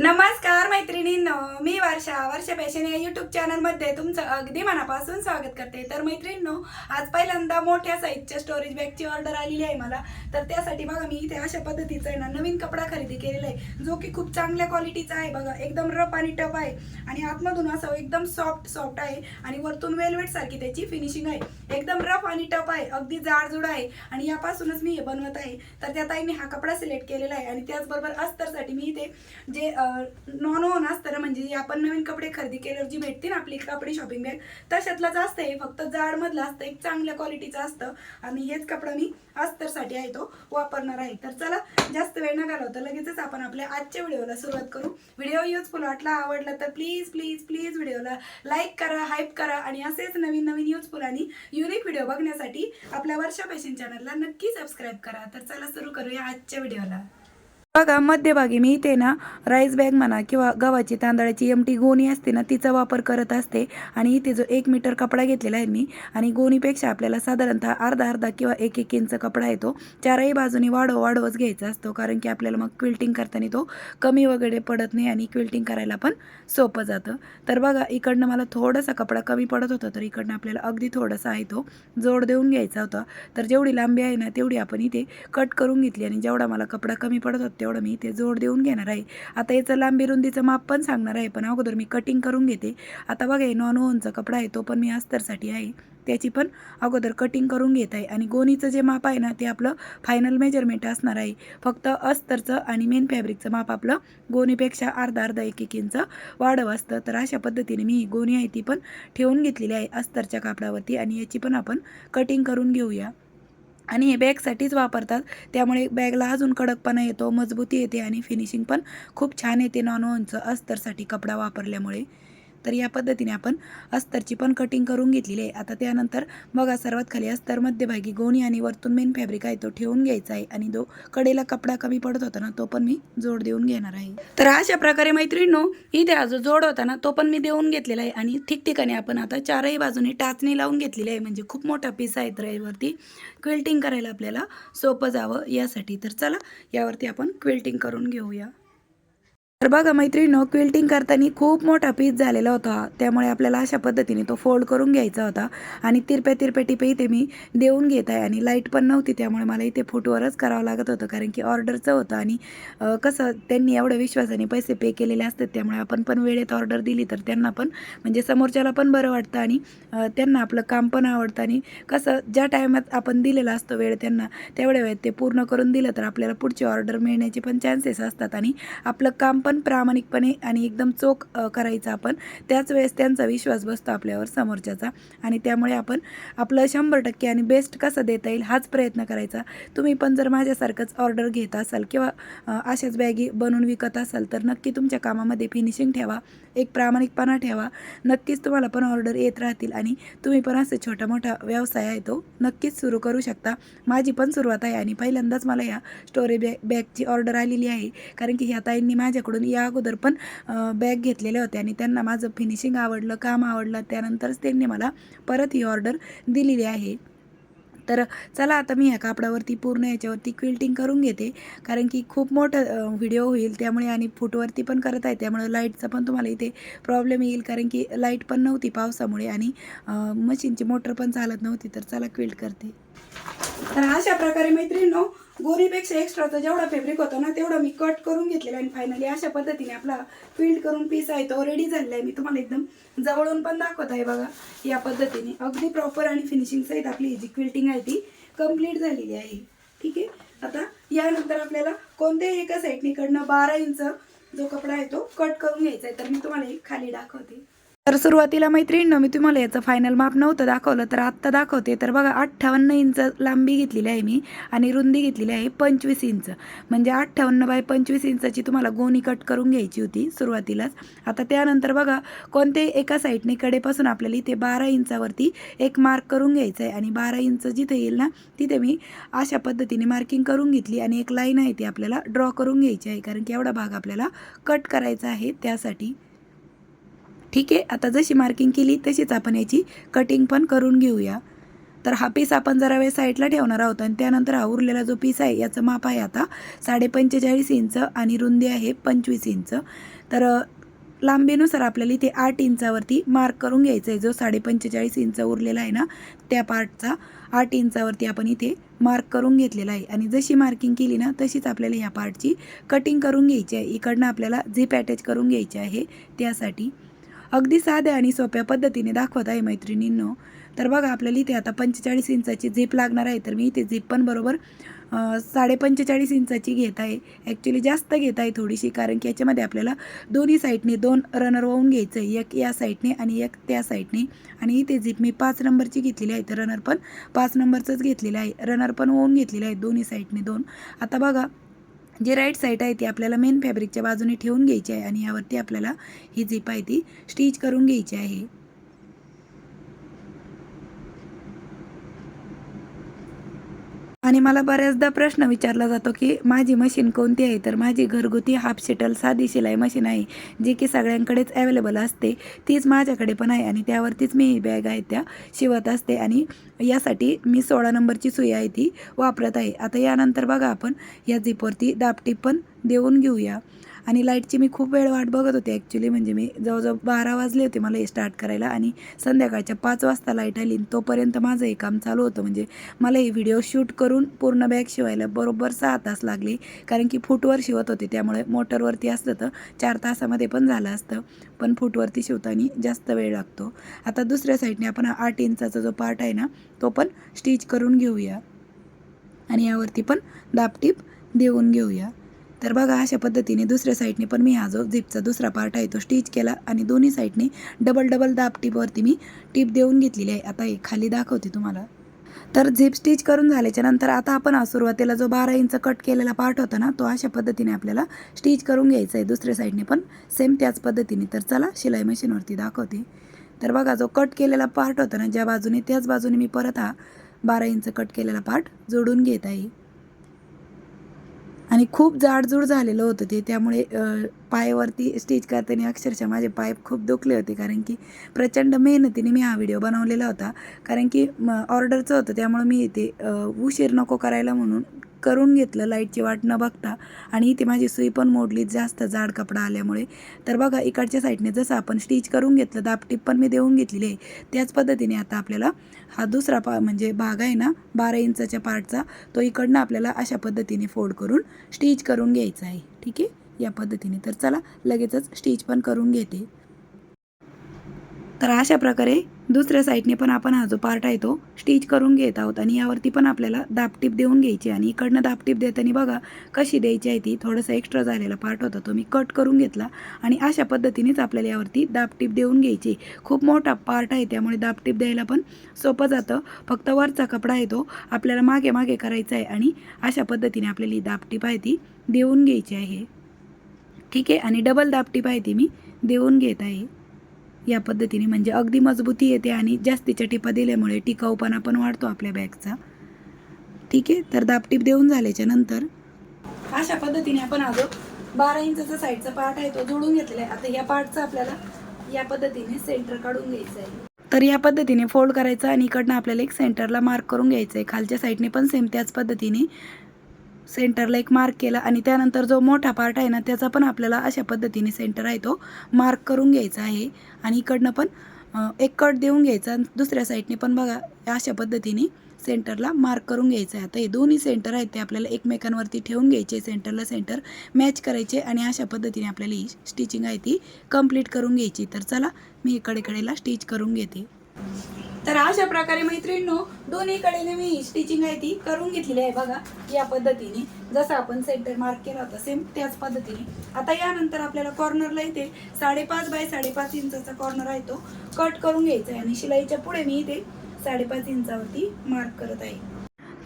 नमस्कार मैत्रिणींनो मी वर्षा. वर्षा फॅशन या युट्यूब चॅनलमध्ये तुमचं अगदी मनापासून स्वागत करते. तर मैत्रिणींनो आज पहिल्यांदा मोठ्या साईजच्या स्टोरेज बॅगची ऑर्डर आलेली आहे मला. तर त्यासाठी बघा मी इथे अशा पद्धतीचा आहे ना नवीन कपडा खरेदी केलेला आहे. जो की खूप चांगल्या क्वालिटीचा आहे बघा. एकदम रफ आणि टफ आहे. आणि आतमधून असं एकदम सॉफ्ट सॉफ्ट आहे. आणि वरतून वेलवेट सारखी त्याची फिनिशिंग आहे. एकदम रफ आणि टफ आहे. अगदी जाडजूड आहे. आणि यापासूनच मी हे बनवत आहे. तर त्या ताईने हा कपडा सिलेक्ट केलेला आहे. आणि त्याचबरोबर अस्तरसाठी मी इथे जे नॉन ओन असतं ना म्हणजे जे आपण नवीन कपडे खरेदी केल्यावर जी भेटते ना आपली कपडे शॉपिंग बॅग तशातलाच असतं हे. फक्त जाडमधलं असतं एक चांगल्या क्वालिटीचं असतं. आणि हेच कपडा मी अस्तरसाठी आहे तो वापरणार आहे. तर चला जास्त वेळ न घालवता लगेचच आपण आपल्या आजच्या व्हिडिओला सुरुवात करू. व्हिडिओ युजफुल वाटला आवडला तर प्लीज प्लीज प्लीज व्हिडिओला लाईक करा हाईप करा आणि असेच नवीन नवीन युजफुल आणि युनिक व्हिडिओ बघण्यासाठी आपल्या वर्षा फॅशन चॅनलला नक्की सबस्क्राईब करा. तर चला सुरू करूया आजच्या व्हिडिओला. बघा मध्यभागी मी इथे ना राईस बॅग म्हणा किंवा गव्हाची तांदळाची एमटी गोणी असते ना तिचा वापर करत असते. आणि इथे जो एक मीटर कपडा घेतलेला आहे मी आणि गोणीपेक्षा आपल्याला साधारणतः अर्धा अर्धा किंवा एक एक इंच कपडा येतो चारही बाजूनी वाढव वाढवच घ्यायचा असतो. कारण की आपल्याला मग क्विल्टिंग करताना तो कमी वगैरे पडत नाही आणि क्विल्टिंग करायला पण सोपं जातं. तर बघा इकडनं मला थोडासा कपडा कमी पडत होता तर इकडनं आपल्याला अगदी थोडासा आहे तो जोड देऊन घ्यायचा होता. तर जेवढी लांबी आहे ना तेवढी आपण इथे कट करून घेतली आणि जेवढा मला कपडा कमी पडत होता तेवढं मी इथे जोड देऊन घेणार आहे. आता याचं लांबी रुंदीचं माप पण सांगणार आहे पण अगोदर मी कटिंग करून घेते. आता बघा हे नॉन ओनचा कपडा आहे तो पण मी अस्तरसाठी आहे. त्याची पण अगोदर कटिंग करून घेत आहे. आणि गोणीचं जे माप आहे ना ते आपलं फायनल मेजरमेंट असणार आहे. फक्त अस्तरचं आणि मेन फॅब्रिकचं माप आपलं गोणीपेक्षा अर्धा अर्धा एक एक इंच वाढव असतं. तर अशा पद्धतीने मी ही गोणी आहे ती पण ठेवून घेतलेली आहे अस्तरच्या कापडावरती. आणि याची पण आपण कटिंग करून घेऊया. आणि हे बॅगसाठीच वापरतात. त्यामुळे बॅगला अजून कडकपणा येतो मजबूती येते आणि फिनिशिंग पण खूप छान येते नॉन ओनचं अस्तरसाठी कपडा वापरल्यामुळे. तर या पद्धतीने आपण अस्तरची पण कटिंग करून घेतलेली आहे. आता त्यानंतर बघा सर्वात खाली अस्तर मध्यभागी गोणी आणि वरतून मेन फॅब्रिक आहे तो ठेवून घ्यायचा आहे आणि जो कडेला कपडा कमी पडत होता ना तो पण मी जोड देऊन घेणार आहे. तर अशा प्रकारे मैत्रिणीनो इथे हा जो जोड होता ना तो पण मी देऊन घेतलेला आहे आणि ठिकठिकाणी आपण आता चारही बाजूनी टाचणी लावून घेतलेली आहे. म्हणजे खूप मोठा पीस आहे तर यावरती क्विल्टिंग करायला आपल्याला सोपं जावं यासाठी. तर चला यावरती आपण क्विल्टिंग करून घेऊया. तर बघा मैत्रिणीनं क्विल्टिंग करताना खूप मोठा पीस झालेला होता. त्यामुळे आपल्याला अशा पद्धतीने तो फोल्ड करून घ्यायचा होता. आणि तिरप्या तिरप्या टिपे इथे मी देऊन घेत आहे. आणि लाइट पण नव्हती त्यामुळे मला इथे फुटवरच करावं लागत होतं. कारण की ऑर्डरचं होतं आणि कसं त्यांनी एवढ्या विश्वासाने पैसे पे केलेले असतात. त्यामुळे आपण पण वेळेत ऑर्डर दिली तर त्यांना पण म्हणजे समोरच्याला पण बरं वाटतं. आणि त्यांना आपलं काम पण आवडतं. आणि कसं ज्या टायमात आपण दिलेला असतो वेळ त्यांना तेवढ्या वेळेत ते पूर्ण करून दिलं तर आपल्याला पुढची ऑर्डर मिळण्याचे पण चान्सेस असतात. आणि आपलं काम पण प्रामाणिकपणे आणि एकदम चोख करायचा आपण त्याच वेळेस त्यांचा विश्वास बसतो आपल्यावर समोरच्याचा. आणि त्यामुळे आपण आपलं शंभर टक्के आणि बेस्ट कसं देता येईल हाच प्रयत्न करायचा. तुम्ही पण जर माझ्यासारखंच ऑर्डर घेत असाल किंवा अशाच बॅगी बनवून विकत असाल तर नक्की तुमच्या कामामध्ये फिनिशिंग ठेवा. एक प्रामाणिकपणा ठेवा. नक्कीच तुम्हाला पण ऑर्डर येत राहतील आणि तुम्ही पण असं छोटा मोठा व्यवसाय आहे तो नक्कीच सुरू करू शकता. माझी पण सुरुवात आहे आणि पहिल्यांदाच मला या स्टोरी बॅग बॅगची ऑर्डर आलेली आहे. कारण की ह्या ताईंनी माझ्याकडून या अगोदर पण बॅग घेतलेल्या होत्या आणि त्यांना माझं फिनिशिंग आवडलं काम आवडलं. त्यानंतरच त्यांनी मला परत ही ऑर्डर दिलेली आहे. तर चला आता मी ह्या कापडावरती पूर्ण याच्यावरती क्विल्टिंग करून घेते. कारण की खूप मोठं व्हिडिओ होईल त्यामुळे आणि फुटवरती पण करत आहे. त्यामुळे लाईटचा पण तुम्हाला इथे प्रॉब्लेम येईल. कारण की लाइट पण नव्हती पावसामुळे आणि मशीनची मोटर पण चालत नव्हती. तर चला क्विल्ट करते. तर अशा प्रकारे मैत्रिणींनो गोरीपेक्षा एक्स्ट्राचा जेवढा फेब्रिक होता ना तेवढा मी कट करून घेतलेला आणि फायनली अशा पद्धतीने आपला फिल्ड करून पीस आहे तो रेडी झालेला आहे. मी तुम्हाला एकदम जवळून पण दाखवत आहे बघा या पद्धतीने. अगदी प्रॉपर आणि फिनिशिंग सहित आपली जी क्विल्टिंग आहे ती कंप्लीट झालेली आहे. ठीक आहे? आता यानंतर आपल्याला कोणत्याही एका साईडनीकडनं बारा इंच जो कपडा आहे तो कट करून घ्यायचा आहे. तर मी तुम्हाला खाली दाखवते. तर सुरुवातीला मैत्रिणीनं मी तुम्हाला याचं फायनल माप नव्हतं दाखवलं तर आत्ता दाखवते. तर बघा अठ्ठावन्न इंच लांबी घेतलेली आहे मी आणि रुंदी घेतलेली आहे पंचवीस इंच. म्हणजे अठ्ठावन्न बाय पंचवीस इंचाची तुम्हाला गोणी कट करून घ्यायची होती सुरुवातीलाच. आता त्यानंतर बघा कोणते एका साईडने कडेपासून आपल्याला इथे बारा इंचावरती एक मार्क करून घ्यायचं आहे. आणि बारा इंच जिथे येईल ना तिथे मी अशा पद्धतीने मार्किंग करून घेतली आणि एक लाईन आहे ती आपल्याला ड्रॉ करून घ्यायची आहे. कारण की एवढा भाग आपल्याला कट करायचा आहे त्यासाठी. ठीक आहे? आता जशी मार्किंग केली तशीच आपण याची कटिंग पण करून घेऊया. तर हा पीस आपण जरा वेळ साईडला ठेवणार आहोत आणि त्यानंतर हा उरलेला जो पीस आहे याचं माप आहे आता साडे पंचेचाळीस इंच आणि रुंदी आहे पंचवीस इंच. तर लांबीनुसार आपल्याला इथे आठ इंचावरती मार्क करून घ्यायचा आहे जो साडे पंचेचाळीस इंच उरलेला आहे ना त्या पार्टचा आठ इंचावरती आपण इथे मार्क करून घेतलेला आहे. आणि जशी मार्किंग केली ना तशीच आपल्याला ह्या पार्टची कटिंग करून घ्यायची आहे. इकडनं आपल्याला झीप अटॅच करून घ्यायची आहे. त्यासाठी अगदी साध्या आणि सोप्या पद्धतीने दाखवत आहे मैत्रिणींनो. तर बघा आपल्याला इथे आता पंचेचाळीस इंचाची झिप लागणार आहे. तर मी इथे झिप पण बरोबर साडे पंचेचाळीस इंचाची घेत आहे. ॲक्च्युली जास्त घेत आहे थोडीशी कारण की याच्यामध्ये आपल्याला दोन्ही साईडने दोन रनर वाहून घ्यायचं आहे. एक या साईडने आणि एक त्या साईडने. आणि इथे झिप मी पाच नंबरची घेतलेली आहे. तर रनर पण पाच नंबरचंच घेतलेलं आहे. रनर पण वाहून घेतलेलं आहे दोन्ही साईडने दोन. आता बघा जी राईट साईड आहे ती आपल्याला मेन फॅब्रिकच्या बाजूने ठेवून घ्यायची आहे आणि यावरती आपल्याला ही झिप आहे ती स्टिच करून घ्यायची आहे. आणि मला बऱ्याचदा प्रश्न विचारला जातो की माझी मशीन कोणती आहे? तर माझी घरगुती हाफ शिटल साधी शिलाई मशीन आहे जी की सगळ्यांकडेच अवेलेबल असते. तीच माझ्याकडे पण आहे आणि त्यावरतीच मी ही बॅग आहे त्या शिवत असते. आणि यासाठी मी सोळा नंबरची सुई आहे ती वापरत आहे. आता यानंतर बघा आपण या झिपवरती दापटी पण देऊन घेऊया. आणि लाईटची मी खूप वेळ वाट बघत होते ॲक्च्युली म्हणजे मी जवळजवळ बारा वाजले होते मला हे स्टार्ट करायला आणि संध्याकाळच्या पाच वाजता लाइट आली तोपर्यंत माझं हे काम चालू होतं. म्हणजे मला हे व्हिडिओ शूट करून पूर्ण बॅग शिवायला बरोबर सहा तास लागले कारण की फूटवर शिवत होते. त्यामुळे मोटरवरती असलं तर चार तासामध्ये पण झालं असतं पण फूटवरती शिवताना जास्त वेळ लागतो. आता दुसऱ्या साईडने आपण आठ इंचाचा जो पार्ट आहे ना तो पण स्टिच करून घेऊया. आणि यावरती पण दापटीप देऊन घेऊया. तर बघा अशा पद्धतीने दुसऱ्या साईडने पण मी हा जो झिपचा दुसरा पार्ट आहे तो स्टिच केला आणि दोन्ही साईडने डबल डबल दाब टिपवरती मी टीप देऊन घेतलेली आहे. आता हे खाली दाखवते तुम्हाला. तर झिप स्टिच करून झाल्याच्यानंतर आता आपण सुरुवातीला जो बारा इंच कट केलेला पार्ट होता ना तो अशा पद्धतीने आपल्याला स्टिच करून घ्यायचा आहे. दुसऱ्या साईडने पण सेम त्याच पद्धतीने. तर चला शिलाई मशीनवरती दाखवते. तर बघा जो कट केलेला पार्ट होता ना ज्या बाजूने त्याच बाजूने मी परत हा बारा इंच कट केलेला पार्ट जोडून घेत आहे. आणि खूप जाडजूड झालेलं होतं ते. त्यामुळे पायावरती स्टिच करताना अक्षरशः माझे पाय खूप दुखले होते. कारण की प्रचंड मेहनतीने मी हा व्हिडिओ बनवलेला होता. कारण की म ऑर्डरचं होतं. त्यामुळे मी ते उशीर नको करायला म्हणून करून घेतलं लाईटची वाट न बघता. आणि इथे माझी सुई पण मोडली जास्त जाड कपडा आल्यामुळे. तर बघा इकडच्या साईडने जसं आपण स्टिच करून घेतलं दापटीप पण मी देऊन घेतलेली आहे. त्याच पद्धतीने आता आपल्याला हा दुसरा पा म्हणजे भाग आहे ना बारा इंचाच्या पार्टचा तो इकडनं आपल्याला अशा पद्धतीने फोल्ड करून स्टिच करून घ्यायचा आहे. ठीक आहे? या पद्धतीने. तर चला लगेचच स्टिच पण करून घेते. तर अशा प्रकारे दुसऱ्या साईडने पण आपण हा जो पार्ट आहे तो स्टिच करून घेत आहोत आणि यावरती पण आपल्याला दापटीप देऊन घ्यायची आणि इकडनं दापटीप देताना बघा कशी द्यायची आहे ती. थोडंसं एक्स्ट्रा झालेला पार्ट होता तो मी कट करून घेतला आणि अशा पद्धतीनेच आपल्याला यावरती दापटीप देऊन घ्यायची. खूप मोठा पार्ट आहे त्यामुळे दापटीप द्यायला पण सोपं जातं. फक्त वरचा कपडा आहे तो आपल्याला मागे मागे करायचा आहे आणि अशा पद्धतीने आपल्याला ही दापटीप आहे ती देऊन घ्यायची आहे. ठीक आहे? आणि डबल दापटीप आहे ती मी देऊन घेत आहे. या पद्धतीने म्हणजे अगदी मजबूती येते आणि जास्तीच्या टिपा दिल्यामुळे टिकाऊपणा पण वाढतो आपल्या बॅगचा. ठीक आहे? तर दापटीप देऊन झाल्याच्यानंतर अशा पद्धतीने आपण अगं बारा इंचाचा साईडचा पार्ट आहे तो जोडून घेतलेला आहे. आता या पार्टचा आपल्याला या पद्धतीने सेंटर काढून घ्यायचं आहे. तर या पद्धतीने फोल्ड करायचं आणि इकडनं आपल्याला एक सेंटरला मार्क करून घ्यायचं आहे. खालच्या साईडने पण सेम त्याच पद्धतीने सेंटरला एक मार्क केला आणि त्यानंतर जो मोठा पार्ट आहे ना त्याचा पण आपल्याला अशा पद्धतीने सेंटर आहे तो मार्क करून घ्यायचा आहे. आणि इकडनं पण एक कट देऊन घ्यायचा आणि दुसऱ्या साईडने पण बघा अशा पद्धतीने सेंटरला मार्क करून घ्यायचं आहे. आता हे दोन्ही सेंटर आहेत ते आपल्याला एकमेकांवरती ठेवून घ्यायचे सेंटरला सेंटर मॅच करायचे आणि अशा पद्धतीने आपल्याला ही स्टिचिंग आहे ती कंप्लीट करून घ्यायची. तर चला मी इकडे कडेला स्टिच करून घेते. तर अशा प्रकारे मैत्रिणींनो दोन्हीकडे मी स्टिचिंग आहे ती करून घेतलेली आहे बघा या पद्धतीने. जसं आपण सेंटर मार्क केला होता सेम त्याच पद्धतीने. आता यानंतर आपल्याला कॉर्नरला इथे साडेपाच बाय साडेपाच इंचाचा कॉर्नर आहे तो. कट करून घ्यायचा आहे आणि शिलाईच्या पुढे मी इथे साडेपाच इंचावरती मार्क करत आहे.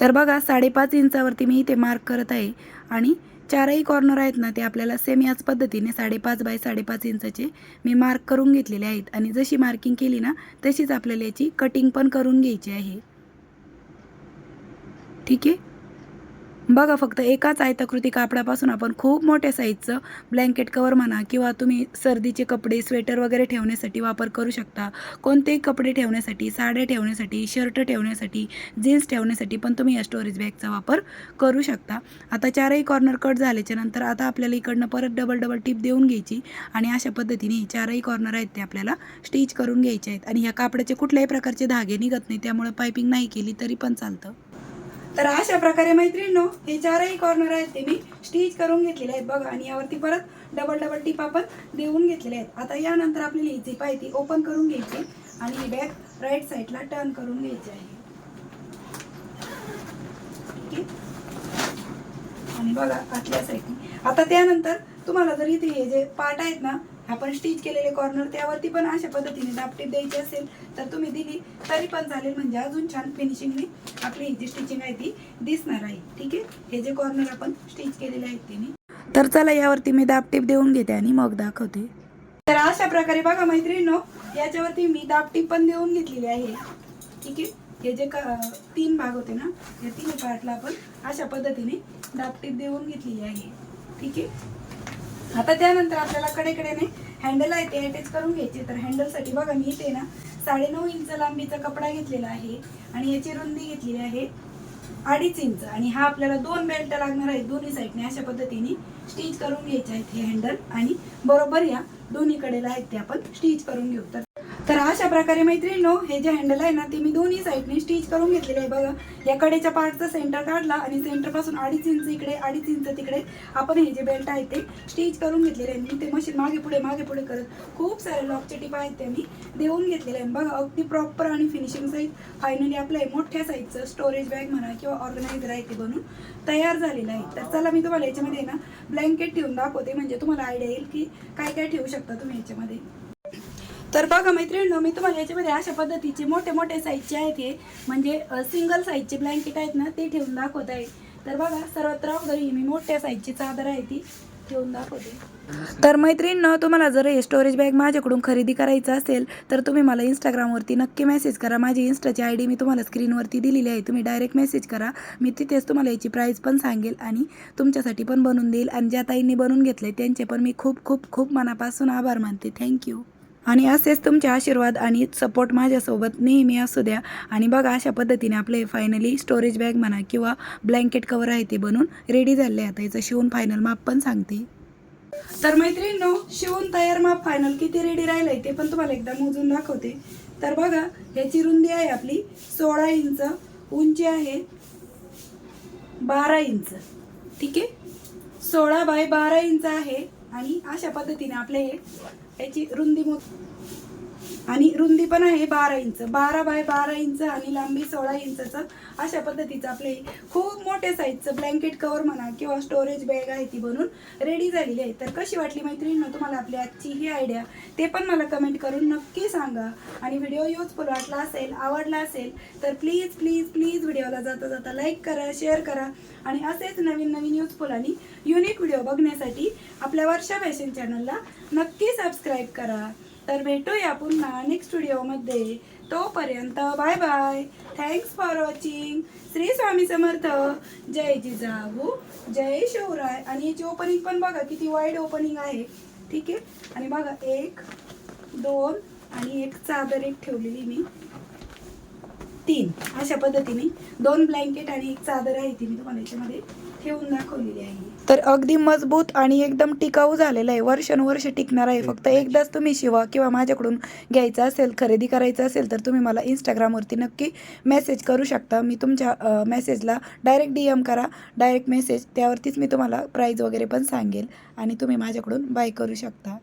तर बघा साडेपाच इंचावरती मी इथे मार्क करत आहे. आणि चारही कॉर्नर आहेत ना ते आपल्याला सेम याच पद्धतीने साडेपाच बाय साडेपाच इंचाचे मी मार्क करून घेतलेले आहेत. आणि जशी मार्किंग केली ना तशीच आपल्याला याची कटिंग पण करून घ्यायची आहे. ठीक आहे? बघा फक्त एकाच आयताकृती कापडापासून आपण खूप मोठ्या साईजचं ब्लँकेट कवर म्हणा किंवा तुम्ही सर्दीचे कपडे स्वेटर वगैरे ठेवण्यासाठी वापर करू शकता. कोणतेही कपडे ठेवण्यासाठी साड्या ठेवण्यासाठी शर्ट ठेवण्यासाठी जीन्स ठेवण्यासाठी पण तुम्ही या स्टोरेज बॅगचा वापर करू शकता. आता चारही कॉर्नर कट झाल्याच्यानंतर आता आपल्याला इकडनं परत डबल डबल टिप देऊन घ्यायची आणि अशा पद्धतीने चारही कॉर्नर आहेत ते आपल्याला स्टिच करून घ्यायचे आहेत. आणि ह्या कापडाचे कुठल्याही प्रकारचे धागे निघत नाही त्यामुळे पायपिंग नाही केली तरी पण चालतं. तर अशा प्रकारे मैत्रिणींनो हे चारही कॉर्नर आहेत ते मी स्टिच करून घेतलेले आहेत. बघा आणि यावरती परत डबल डबल टिप आपण देऊन घेतलेले आहेत. आता यानंतर आपल्याला ही झिप आहे ती ओपन करून घ्यायची आणि ही बॅग राईट साईडला टर्न करून घ्यायची आहे. ठीक आहे? आणि बघा आतल्या साईडने आता त्यानंतर तुम्हाला जर इथे हे जे पार्ट आहेत ना आपण स्टिच केलेले कॉर्नर त्यावरती पण अशा पद्धतीने दापटीप द्यायची असेल तर तुम्ही दिली तरी पण चालेल. म्हणजे अजून छान फिनिशिंगने आपली ही जी स्टिचिंग आहे ती दिसणार आहे. ठीक आहे? हे जे कॉर्नर आपण स्टिच केलेले आहेत तिने. तर चला यावरती मी दापटीप देऊन घेते आणि मग दाखवते. तर अशा प्रकारे बघा मैत्रिणीनो याच्यावरती मी दापटीप पण देऊन घेतलेली आहे. ठीक आहे? हे जे का तीन भाग होते ना या तिन्ही पार्टला आपण अशा पद्धतीने दापटीप देऊन घेतलेली आहे. ठीक आहे? आता त्यानंतर आपल्याला कडेकडेने हँडल आहे ते अटॅच करून घ्यायचे. तर हँडलसाठी बघा मी इथे ना साडेनऊ इंच लांबीचा कपडा घेतलेला आहे आणि याची रुंदी घेतलेली आहे अडीच इंच. आणि हा आपल्याला दोन बेल्ट लागणार आहेत दोन्ही साईडने अशा पद्धतीने स्टिच करून घ्यायचे आहेत हे हँडल आणि बरोबर या दोन्ही कडेला आहेत ते आपण स्टिच करून घेऊ. तर तर अशा प्रकारे मैत्रिणीनो हे जे हँडल आहे ना ते मी दोन्ही साईडने स्टिच करून घेतलेले आहे. बघा या कडेच्या पार्टचा सेंटर काढला आणि सेंटरपासून अडीच इंच इकडे अडीच इंच तिकडे आपण हे जे बेल्ट आहे ते स्टिच करून घेतलेले आहे. मी ते मशीन मागे पुढे मागे पुढे करत खूप सारे लॉकचे टिप आहेत ते मी देऊन घेतलेले आहे. बघा अगदी प्रॉपर आणि फिनिशिंग साईज फायनली आपलं आहे मोठ्या साईजचं स्टोरेज बॅग म्हणा किंवा ऑर्गनायझर आहे ते बनून तयार झालेलं आहे. तर चला मी तुम्हाला याच्यामध्ये ना ब्लँकेट ठेवून दाखवते. म्हणजे तुम्हाला आयडिया येईल की काय काय ठेवू शकता तुम्ही याच्यामध्ये. तर बघा मैत्रिणींनो मी तुम्हाला याच्यामध्ये अशा पद्धतीचे मोठे मोठे साईजचे आहेत हे. म्हणजे सिंगल साईजचे ब्लँकेट आहेत ना ते ठेवून दाखवत आहे. तर बघा सर्वत्र अगोदर ही मी मोठ्या साईजची चादर आहे ती ठेवून दाखवते. तर मैत्रिणींनो तुम्हाला जर हे स्टोरेज बॅग माझ्याकडून खरेदी करायचं असेल तर तुम्ही मला इंस्टाग्रामवरती नक्की मेसेज करा. माझी इंस्टाची आय डी मी तुम्हाला स्क्रीनवरती दिलेली आहे. तुम्ही डायरेक्ट मेसेज करा. मी तिथेच तुम्हाला याची प्राईस पण सांगेल आणि तुमच्यासाठी पण बनवून देईल. आणि ज्या ताईंनी बनवून घेतले त्यांचे पण मी खूप खूप खूप मनापासून आभार मानते. थँक्यू आणि असेच तुमचे आशीर्वाद आणि सपोर्ट माझ्यासोबत नेहमी असू द्या. आणि बघा अशा पद्धतीने आपले फायनली स्टोरेज बॅग म्हणा किंवा ब्लँकेट कवर आहे ते बनून रेडी झाले. आता याचं शिवून फायनल माप पण सांगते. तर मैत्रिणींनो शिवून तयार माप फायनल किती रेडी राहिलंय ते पण तुम्हाला एकदा मोजून दाखवते. तर बघा ह्याची रुंदी आहे आपली. सोळा इंच उंची आहे बारा इंच. ठीक आहे? सोळा बाय बारा इंच आहे. आणि अशा पद्धतीने आपले हे याची रुंदी मोत आणि रुंदी पण आहे बारा इंच. बारा बाय बारा इंच आणि लांबी सोळा इंचचं. अशा पद्धतीचं आपले खूप मोठ्या साईजचं ब्लँकेट कवर म्हणा किंवा स्टोरेज बॅग आहे ती बनून रेडी झालेली आहे. तर कशी वाटली मैत्रिणी तुम्हाला आपली आजची ही आयडिया ते पण मला कमेंट करून नक्की सांगा. आणि व्हिडिओ युजफुल वाटला असेल आवडला असेल तर प्लीज प्लीज प्लीज व्हिडिओला जाता जाता लाईक करा शेअर करा. आणि असेच नवीन नवीन युजफुल आणि युनिक व्हिडिओ बघण्यासाठी आपल्या वर्षा फॅशन चॅनलला नक्की सबस्क्राईब करा. तर भेटूया पुन्हा नेक्स्ट व्हिडिओमध्ये तोपर्यंत bye bye thanks for watching Shri Swami Samarth. जय जिजाऊ. जय शिवराय. आणि याची ओपनिंग पण बघा किती वाईड ओपनिंग आहे. ठीक आहे? आणि बघा एक दोन आणि एक चादर एक ठेवलेली मी. तीन. अशा पद्धतीने. दोन ब्लँकेट आणि एक चादर आहे ती मी तुम्हाला याच्यामध्ये ठेवून दाखवलेली आहे. तर अगदी मजबूत आणि एकदम टिकाऊ झालेलं आहे. वर्षानुवर्ष टिकणार आहे. फक्त एकदाच तुम्ही शिवा किंवा माझ्याकडून घ्यायचं असेल खरेदी करायचं असेल तर तुम्ही मला इंस्टाग्रामवरती नक्की मेसेज करू शकता. मी तुमच्या मेसेजला डायरेक्ट डी एम करा. डायरेक्ट मेसेज त्यावरतीच मी तुम्हाला प्राईज वगैरे पण सांगेल आणि तुम्ही माझ्याकडून बाय करू शकता.